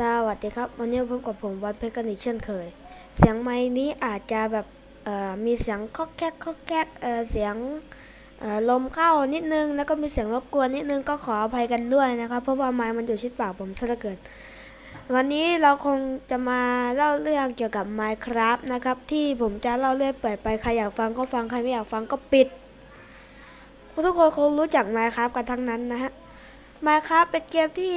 สวัสดีครับ วันนี้พบกับผมวันเพชรกันอีกเช่นเคย เสียงไม้นี้อาจจะแบบมีเสียงคอกแคกคอกแคกเเสียงลมเข้านิดนึง แล้วก็มีเสียงรบกวนนิดนึงก็ขออภัยกันด้วยนะครับ เพราะว่าไม้มันอยู่ชิดปากผมซะเหลือเกิน วันนี้เราคงจะมาเล่าเรื่องเกี่ยวกับ Minecraft นะครับ ที่ผมจะเล่าเรื่อยเปื่อยไปใครอยากฟังก็ฟังใครไม่อยากฟังก็ปิดทุกคนคงรู้จัก Minecraft กันทั้งนั้นนะฮะ Minecraft เป็นเกมที่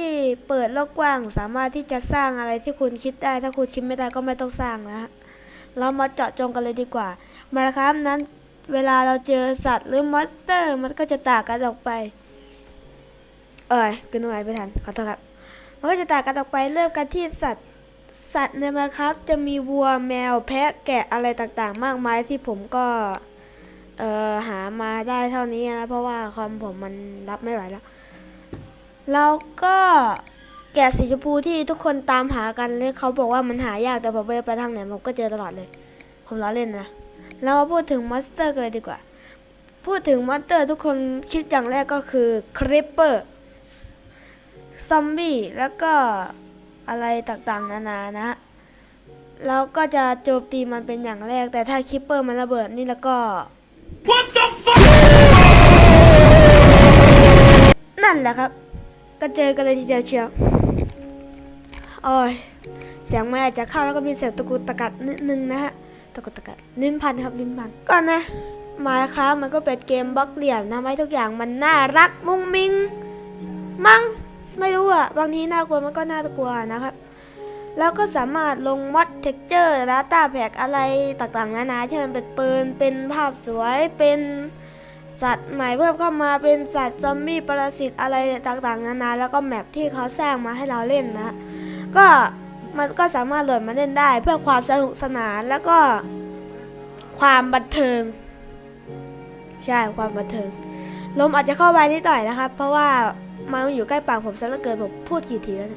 เปิดโลกกว้าง สามารถที่จะสร้างอะไรที่คุณคิดได้ ถ้าคุณคิดไม่ได้ก็ไม่ต้องสร้างนะเรามาเจาะจงกันเลยดีกว่า Minecraft นั้นเวลาเราเจอสัตว์หรือมอนสเตอร์ มันก็จะต่างกันออกไป เอ้ยกึนหน่วยไปทันขอโทษครับมันก็จะต่างกันออกไปเริ่มกันที่สัตว์สัตว์ในมาครับ จะมีวัวแมวแพะแกะอะไรต่างๆ มากมายที่ผมก็เอ่อหามาได้เท่านี้นะเพราะว่าคอมผมมันรับไม่ไหวแล้ว แล้วก็แกะสีชมพูที่ทุกคนตามหากันเลยเขาบอกว่ามันหายากแต่ผมไปไปทางไหนผมก็เจอตลอดเลย ผมล้อเล่นนะเรามาพูดถึงมอนสเตอร์กันเลยดีกว่า พูดถึงมอนสเตอร์ทุกคนคิดอย่างแรกก็คือคริปเปอร์ซอมบี้แล้วก็อะไรต่างๆ นานานะฮะแล้วก็จะโจมตีมันเป็นอย่างแรก แต่ถ้าคิปเปอร์มันระเบิดนี่แล้วก็นั่นแหละครับ ก็เจอกันเลยทีเดียวเชียวโอ้ยเสียงไม่อาจจะเข้าแล้วก็มีเสียงตะกุตะกัดนิดนึงนะฮะตะกุตะกัดลิ้นพันครับลิ้นพันก่อนนะมาครับมันก็เป็นเกมบล็อกเหลี่ยมทำให้ทุกอย่างมันน่ารักมุ้งมิงมั้งไม่รู้อะบางทีน่ากลัวมันก็น่ากลัวนะครับ แล้วก็สามารถลงมอดเท็กเจอร์แล้วตาแผกอะไรต่างๆนานาที่มันเป็นปืนเป็นภาพสวยเป็น สัตว์ใหม่เพิ่มเข้ามาเป็นสัตว์ซอมบี้ปรสิตอะไรต่างๆนานาแล้วก็แมปที่เขาสร้างมาให้เราเล่นนะ ก็มันก็สามารถโหลดมาเล่นได้ เพื่อความสนุกสนานแล้วก็ความบันเทิง ใช่ความบันเทิง ลมอาจจะเข้าไปนิดหน่อยนะครับ เพราะว่ามันอยู่ใกล้ปากผมซะเหลือเกินผมพูดกี่ทีแล้ว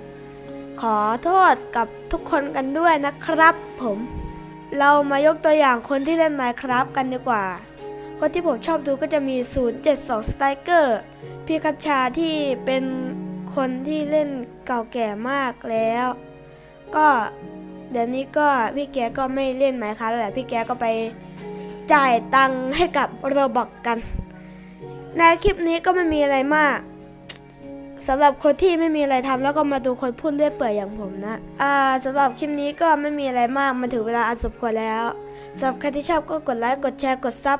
ขอโทษกับทุกคนกันด้วยนะครับผม เรามายกตัวอย่างคนที่เล่น Minecraft กันดีกว่า คนที่ผมชอบดูก็จะมี 072 Striker พี่คัชชาที่เป็นคนที่เล่นเก่าแก่มากแล้ว ก็เดี๋ยวนี้ก็พี่แกก็ไม่เล่น Minecraft แล้วแหละพี่แกก็ไปจ่ายตังค์ให้กับโรบอกกัน ในคลิปนี้ก็ไม่มีอะไรมากสำหรับคนที่ไม่มีอะไรทำแล้วก็มาดูคนพูดเรื่อยเปื่อยอย่างผมนะ อ่าสำหรับคลิปนี้ก็ไม่มีอะไรมาก มันถึงเวลาอันสมควรแล้วสำหรับใครที่ชอบก็กดไลค์ กดแชร์ กดซับ